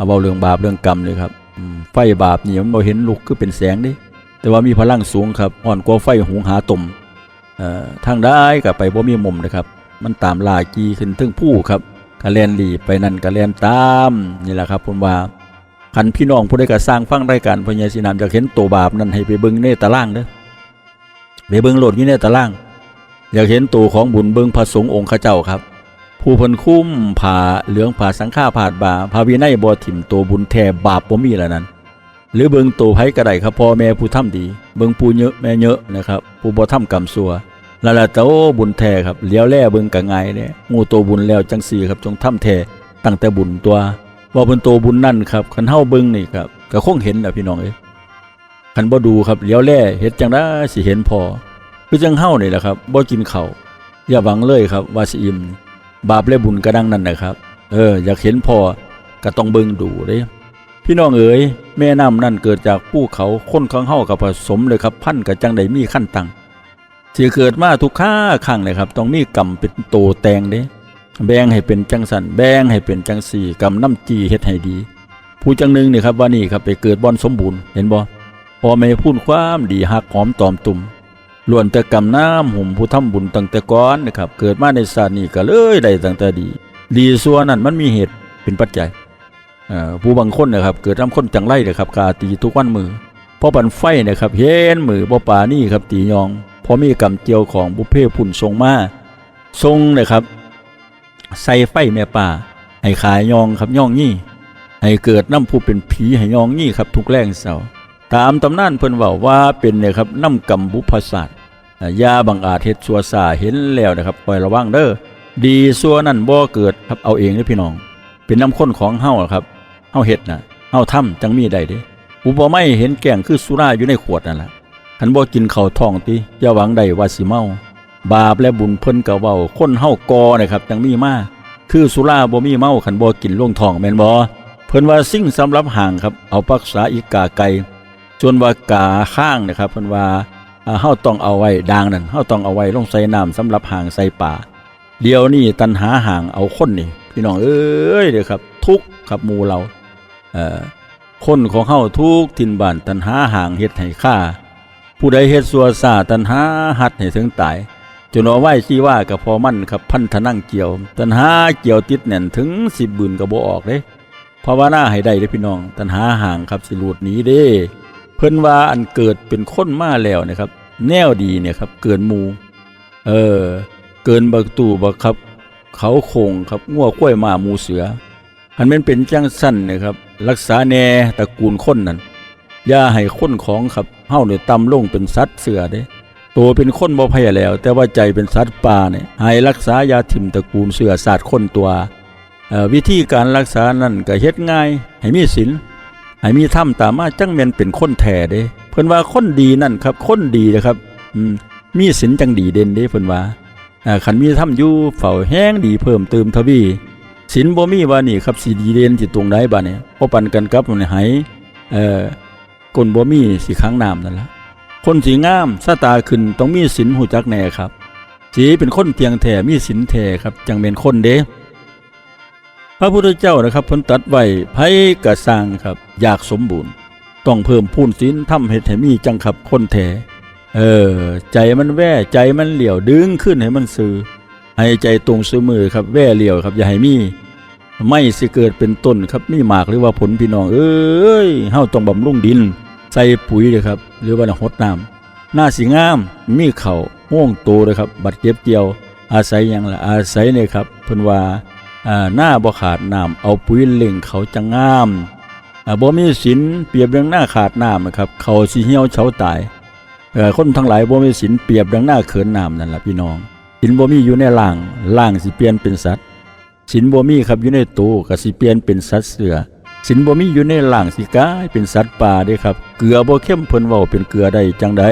เอาเบาเรื่องบาปเรื่องกรรมเลยครับไฟบาปนี่มันบ่เห็นลุกคือเป็นแสงดิแต่ว่ามีพลังสูงครับอ่อนกว่าไฟหุงหาตมเอ่อทางได้ก็ไปบ่มีมุมนะครับ มันตามลากีขึ้นถึงผู้ครับกะแลนหลีไปนั่นกะแลนตามนี่แหละครับผมว่าคันพี่น้องผู้ใดก็สร้างฟังรายการพญาสีนามอยากเห็นตัวบาปนั้นให้ไปเบิ่งในตารางเด้อไปเบิ่งโหลดยู่ในตาราง อยากเห็นตัวของบุญเบิ่งพระสงฆ์องค์ข้าเจ้าครับ ผู้เพิ่นคุ้มผ่าเหลืองผ่าสังฆาผ่าบาพาวินัยบ่ถิ่มตัวบุญแท้บาปบ่มีแล้วนั้น หรือเบิ่งตัวไผก็ได้ครับพ่อแม่ผู้ทำดี เบิ่งผู้เยอะแม่เยอะนะครับผู้บ่ทำกรรมซัวล้วล่ะโตบุญแท้ครับเลี้ยวแลเบิ่งก็ง่ายเด้งูตัวบุญแล้วจังซี่ครับจงทำแท้ตั้งแต่บุญตัวว่าเพิ่นตัวบุญนั่นครับคันเฮาเบิ่งนี่ครับก็คงเห็นแหละพี่น้องเอ้ยคันบ่ดูครับเลี้ยวแลเฮ็ดจังได๋สิเห็นพอคือจังเฮานี่แหละครับบ่กินข้าวอย่าหวังเลยครับว่าสิอิ่ม บาปและบุญกระดังนั่นนะครับ เออ อยากเห็นพอก็ต้องเบิ่งดูเด้พี่น้องเอ๋ยแม่น้ำนั่นเกิดจากภูเขาค้นข้างเฮากับผสมเลยครับ พันกับจังใดมีขั้นตังที่เกิดมาทุกข้าข้างเลยครับ ต้องมีกรรมเป็นโตแตงเด้แบ่งให้เป็นจังสันแบ่งให้เป็นจังสี่กรรมน้ำจีเฮ็ดให้ดี ผู้จังหนึ่งนี่ครับว่านี่ครับไปเกิดบอนสมบูรณ์เห็นบ่พอไม่พูดความดีหักหอมตอมตุ่ม ล้วนแต่กรรมน้ำหุ่มผู้ทำบุญตั้งแต่ก่อนนะครับ เกิดมาในศาสตร์นี้ก็เลยได้ตั้งแต่ดี ดีส่วนนั้นมันมีเหตุเป็นปัจจัยผู้บางคนนะครับ เกิดน้ำข้นจังไรนะครับกาตีทุกวันมือเพราะปันไฟนะครับเห็นมือบ่ป่านี่ครับตียองเพราะมีกรรมเจียวของบุเพพุ่นทรงมาทรงนะครับ ใส่ไฟแม่ป่าให้ขายยองครับย่องยี่ให้เกิดน้ำผู้เป็นผีให้ยองยี่ครับทุกแรงเสาตามตำนานเพิ่นว่าว่าเป็นเนี่ยครับน้ำกรรมบุพศาสตร์ ยาบังอาจเฮ็ดชัวซาเห็นแล้วนะครับคอยระวังเด้อดีซัวนั่นบ่เกิดครับเอาเองเด้อพี่น้อง เป็นน้ำข้นของเฮาครับเฮาเฮ็ดน่ะเฮาทำจังมีได้เด้อุปไม่เห็นแก่งคือสุราอยู่ในขวดนั่นล่ะคันบ่กินข้าวท้องติอย่าหวังได้ว่าสิเมา บาปและบุญเพิ่นก็เว้าคนเฮากอนะครับจังมีมาคือสุราบ่มีเมาคันบ่กินลงท้องแม่นบ่เพิ่นว่าสิ่งสำหรับห่างครับเอาปักษาอีกาไก่จนว่ากาข้างนะครับเพิ่นว่าอ่า เฮาต้องเอาไว้ดางนั่นเฮาต้องเอาไว้ลงใส่น้ำสำหรับห่างใส่ป่า เดี๋ยวนี้ตันหาห่างเอาคนนี่พี่น้องเอ้ยเด้อครับ ทุกข์ครับมูเราเอ่อคนของเฮาทุกทินบ้านตันหาห่างเฮ็ดให้ฆ่าผู้ใดเฮ็ดสัวซาตันหาหัดให้ถึงตายจนเอาไว้ชี้ว่ากับพอมั่นครับพันธนั่งเกี่ยว ตันหาเกี่ยวติดแน่นถึงสิบบืนก็บ่ออกเด้ภาวนาให้ได้เด้พี่น้อง ตันหาห่างครับสิหลุดหนีเด้ เพิ่นว่าอันเกิดเป็นคนมาแล้วนะครับ แนวดีเนี่ยครับ เกินมูเออ เกินบักตู่บักครับ เขาคงครับงัวกล้วยมามูเสืออันเป็นเป็นจังสั้นนะครับ รักษาแน่ตระกูลคนนั้นอย่าให้ค้นของครับเฮาเนี่ยต่ำลงเป็นสัตว์เสือเด้ตัวเป็นคนบ่แพ้แล้ว แต่ว่าใจเป็นสัตว์ป่าเนี่ยให้รักษายาถิ่มตระกูลเสือศาสตร์คนตัวเอ่อวิธีการรักษานั่นก็เฮ็ดง่าย ให้มีศีลให้มีธรรมตามมาจังแม่นเป็นคนแท้เด้ เพิ่นว่าคนดีนั่นครับ คนดีนะครับอืมมีศีลจังดีเด่นเด้เพิ่นว่าอ่าขันมีทำอยู่เฝ้าแห้งดีเพิ่มเติมทวีสินบ่มีว่านี่ครับสีดีเด่นที่ตรงไหนบ้าเนี่ยพอปันกันกับมันไหเอ่อกลบ่มีสีค้างน้ำนั่นละคนสีงามสตาขึ้นต้องมีสินหูจักแน่ครับสีเป็นคนเตียงแท้มีสินแท้ครับจังเป็นคนเด้พระพุทธเจ้านะครับเพิ่นตัดไว้ไผกระสร้างครับ อยากสมบูรณ์ ต้องเพิ่มพูนสินทำเฮ็ดให้มีจังครับคนแท้เออ ใจมันแว่ใจมันเหลี่ยวดึงขึ้นให้มันซื้อให้ใจตรงซื้อมือครับแว่เหลี่ยวครับอย่าให้มีไม่สิเกิดเป็นต้นครับมีหมากหรือว่าผลพี่น้องเอ้ยเฮาต้องบำรุงดิน ใส่ปุ๋ยเลยครับ หรือว่าหดน้ำหน้าสีงามมีเข่าห่วงโตเลยครับ บัดเก็บเกี่ยว อาศัยหยังละอาศัยเนี่ยครับเพิ่นว่าอ่าหน้าบ่ขาดน้ำเอาปุ๋ยเล่งเขาจะงาม บ่มีศีลเปรียบเรื่องหน้าขาดน้ำนะครับ เขาสิเหี่ยวเฉาตายคนทั้งหลายบ่มีศีลเปรียบดังหน้าเขินน้ำนั่นแหละพี่น้องศีลบ่มีอยู่ในล่างล่างสิเปลี่ยนเป็นสัตว์ศีลบ่มีครับอยู่ในตัวก็สิเปลี่ยนเป็นสัตว์เสือศีลบ่มีอยู่ในล่างสิกายเป็นสัตว์ป่าเด้ครับ เกลือบ่เข้มเพิ่นเว้าเป็นเกลือได้จังใด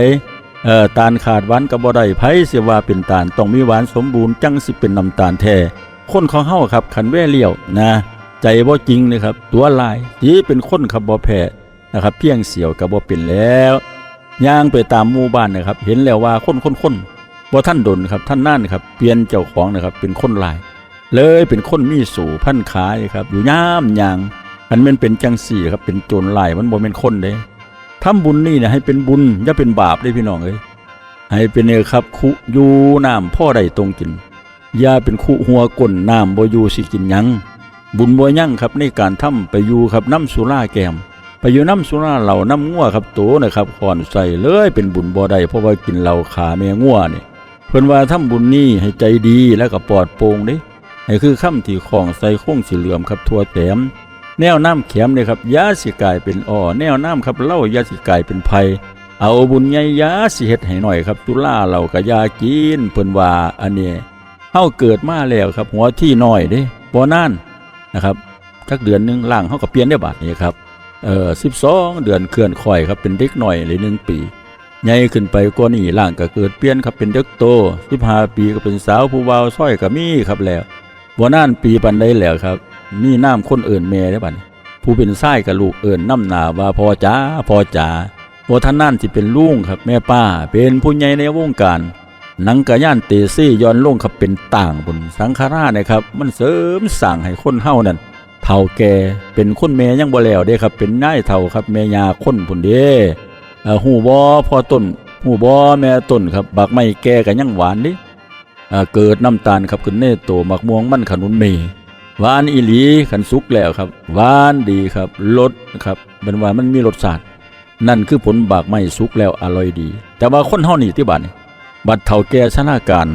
เอ่อตาลขาดหวานก็บ่ได้ไผสิว่าเป็นตาลต้องมีหวานสมบูรณ์จังสิเป็นน้ำตาลแท้คนของเฮาครับขันแว่เลี้ยวนะ ใจบ่จริงนะครับ ตัวลายที่เป็นคนขับบ่แพ้นะครับ เพียงเสียวก็บ่เป็นแล้วย่างไปตามหมู่บ้านนะครับ เห็นแล้วว่าคนคนคนบ่ท่านดนครับท่านนั่นครับเปลี่ยนเจ้าของนะครับ เป็นคนลาย เลยเป็นคนมีสู่พันขายครับ อยู่ย่ามยางอันแมันเป็นจังสี่ครับเป็นโจรลายมันบ่เป็นคนเด้ทำบุญนี่นี่ยให้เป็นบุญอย่าเป็นบาปเด้พี่น้องเอ้ยให้เป็นเอครับคุอยู่น้ำพ่อใดตรงกินอย่าเป็นคุหัวก้นน้ำบ่อยู่สิกินยัง บุญบ่ยั่งครับในการทำไปอยู่ครับน้ำสุราแกมไปอยู่น้ำสุราเหล่าน้ำงัวครับโตนะครับขอนใส่เลยเป็นบุญบ่ได้เพราะว่ากินเหล้าขาแม่งัวนี่เพิ่นว่าทำบุญนี้ให้ใจดีแล้วก็ปลอดโปร่งเด้ให้คือค่ำที่ของใส่คงสีเหลือมครับทั่วแถมแนวน้ำแข็มเนี่ยครับยาสิกายเป็นอ้อแนวน้ำครับเล้ายาสิกายเป็นภัย เอาบุญใหญ่ยาสิเฮ็ดให้หน่อยครับตุลาเหล่าก็ยากินเพิ่นว่าอันนี้เฮาเกิดมาแล้วครับหัวที่น้อยเด้บ่นาน นะครับจักเดือนหนึงล่างเฮาก็เปลี่ยนได้บาดนี้ครับเอ่อ12เดือนเคลื่อนค่อยครับเป็นเด็กหน่อยเลย1ปีใหญ่ขึ้นไปกว่านี้ร่างก็เกิดเปลี่ยนครับเป็นเด็กโต15ปีก็เป็นสาวผู้เบาวซ้อยก็มีครับแล้วบ่นานปีปันได้แล้วครับมีน้ำคนเอื่นแม่ได้บัดนี้ผู้เป็นชายกับลูกเอื่นน้ำหนาว่าพอจ๋าพอจ๋าบ่ท่านนั่นสิเป็นลุงครับแม่ป้าเป็นผู้ใหญ่ในวงการ หนังกะย่านเตซี่ย้อนลงครับเป็นต่างบนสังฆราชนะครับ มันเสริมสั่งให้คนเฮานั่นเฒ่าแก่เป็นคนแม่ยังบ่แล้วเด้ครับ เป็นนายเฒ่าครับแม่ยาคนพุ่นเด้เอฮู้บ่พ่อต้นฮู้บ่แม่ต้นครับบักไม้แก่ก็ยังหวานเด้เอ่เกิดน้ำตาลครับขึ้นในโตมักม่วงมันขนุนเมหวานอีหลีขันสุกแล้วครับหวานดีครับรสครับเป็นว่ามันมีรสชาตินั่นคือผลบากไม้สุกแล้วอร่อยดี แต่ว่าคนเฮานี่ที่บัดนี่ บัดเฒ่าแก่ชนะการ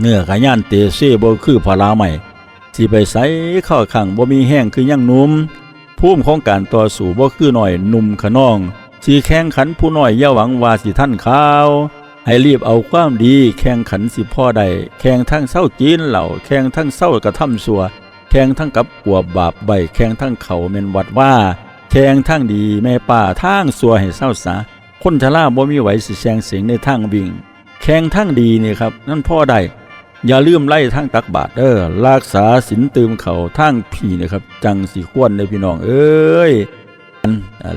เนื้อขย่านเตเซ่บ่คือพลาใหม่สิไปใส่ข้อขังบ่มีแห้งคือยังนุ่มภูมิของการต่อสู้บ่คือหน่อยนุ่มขนองสิแข่งขันผู้น้อยอย่าหวังว่าสิท่านข้าว ให้รีบเอาความดีแข่งขันสิพ่อใดแข่งทั้งเศร้าจีนเหล่าแข่งทั้งเศร้ากระทำสัวแข่งทั้งกับกัวบาปใบแข่งทั้งเขาเมนวัดว่าแข่งทั้งดีแม่ป่าทางสัวให้เศร้าสาคนชราบ่มีไหวสิแซงเสียงในทางวิ่ง แข่งทั้งดีนี่ครับ นั่นพ่อใดอย่าลืมไล่ทางตักบาทเด้อรักษาศีลตืมเขาทางผีนะครับ จังสีควรในพี่น้อง เอ้ย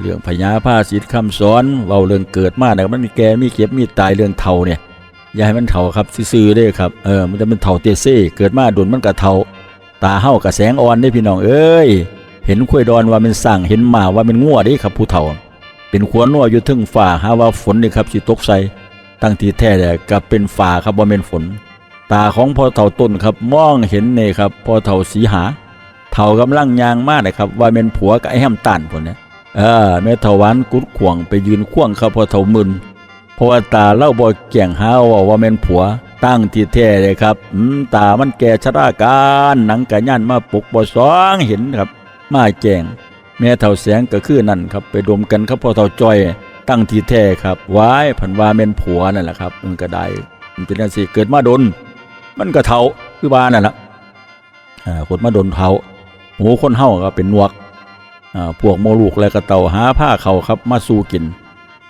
เรื่องพญาผ้าศีลคำสอนเว้าเรื่องเกิดมาเนี่ยมันมีแก่มีเก็บมีตายเรื่องเท่าเนี่ยอย่าให้มันเท่าครับซื่อๆเด้ครับเออมันจะเป็นเท่าเตเซ่เกิดมาโดนมันกะเท่าตาเฮากะแสงอ่อนได้พี่น้องเอ้ยเห็นคุยดอนว่าเป็นสั่งเห็นหมาว่าเป็นงัวด้ครับผู้เฒ่าเป็นขวนัวอยู่ทึ่งฝ่าหาว่าฝนนี่ครับสิตกใส่ ตั้งที่แท้แต่ก็เป็นฝ่าครับว่าเป็นฝน ตาของพ่อเฒ่าต้นครับมองเห็นเนี่ครับพ่อเฒ่าสีหาเฒ่ากำลังยางมากนะครับ ว่าเป็นผัวกับไอ้แฮมตันพุ่นเนี่ยเออแม่เฒ่าวานกุดข่วงไปยืนขวงครับพ่อเฒ่ามึนเพราะว่าตาเล่าบ่แก่งหาว่าว่าเป็นผัวตั้งที่แท้เลยครับอืมตามันแก่ชราการหนังกะย่านมาปลุกบ่สองเห็นครับ มาแจงแม่เฒ่าแสงก็คือนั่นครับ ไปดมกันครับพ่อเฒ่าจอย ตั้งทีแท้ครับไว้ผันว่าเป็นผัวนั่นแหละครับมันก็ได้มันเป็นจังซี่เกิดมาดน มันก็เท่าคือบ้านนั่นแหละอ่าคนมาโดนเท่าหูคนเฮาก็เป็นนวกอ่าพวกโมลูกและกระเต่าหาผ้าเขาครับมาสู้กิน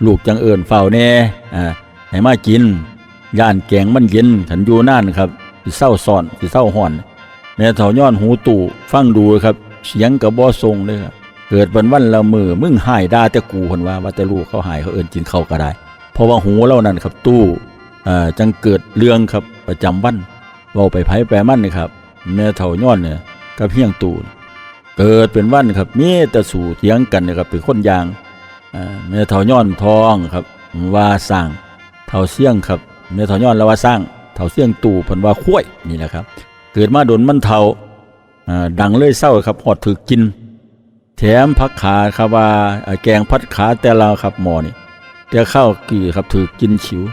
ลูกจังเอิญเฝ้าแน่อ่าให้มากินย่านแกงมันเย็นขันอยู่นั่นครับสิเศร้าซ่อนสิเศร้าห่อน แม่เฒ่าย้อนหูตู่ฟังดูครับ เสียงกับบ่ทรงเลยครับ เกิดวันวันละมือมึงหายด่าแต่กูคนว่าว่าแต่ลูกเขาหายเขาเอิญกินเขาก็ได้ เพราะว่าหูเล่านั่นครับตู้อ่าจังเกิดเรื่องครับประจำวันเว้าไปไผแปรมันนี่ครับแม่เฒ่าย้อนเนี่ยกับเพียงตูนเกิดเป็นวันครับมีแต่สู่เถียงกันนะครับเป็นคนยางแม่เฒ่าย้อนทองครับว่าสร้างเฒ่าเสี่ยงครับแม่เฒ่าย้อนแล้วว่าสร้างเฒ่าเสี่ยงตู่พิ่นว่าคุ้ยนี่นะครับ เกิดมาโดนมันเฒ่าอ่าดังเลยเศร้าครับหอดถือกิน แถมพักขาครับว่าแกงพัดขาแต่ละครับหมอนี่แต่ข้าวกี่ครับถือกินฉิว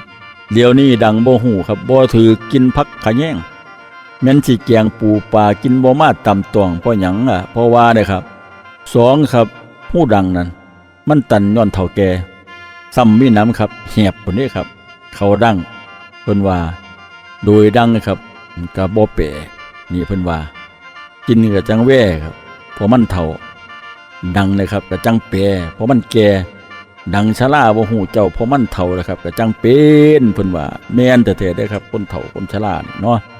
เดี๋ยวนี้ดังโบหูครับบ่ถือกินพักขะแย่งแม่นสิแกงปูปลากินบ่มาตำตวงเพราะหยังอะเพราะว่าเด้ครับสองครับหูดังนั้น มันตันย้อนเท่าแก่ซ้ำมีน้ำครับเหียบคนนี้ครับ เขาดังเพิ่นว่า โดยดังนะครับก็บ่เปะนี่เพิ่นว่า กินก็จังแว่ครับเพราะมันเท่า ดังเลยครับก็จังเปะเพราะมันแก่ดังชะลาบ่หูเจ้าเพราะมันเฒ่าเลยครับก็จังเป็นเพิ่นว่าแม่นแต่แท้ๆเด้ครับคนเฒ่าคนชลาเนาะ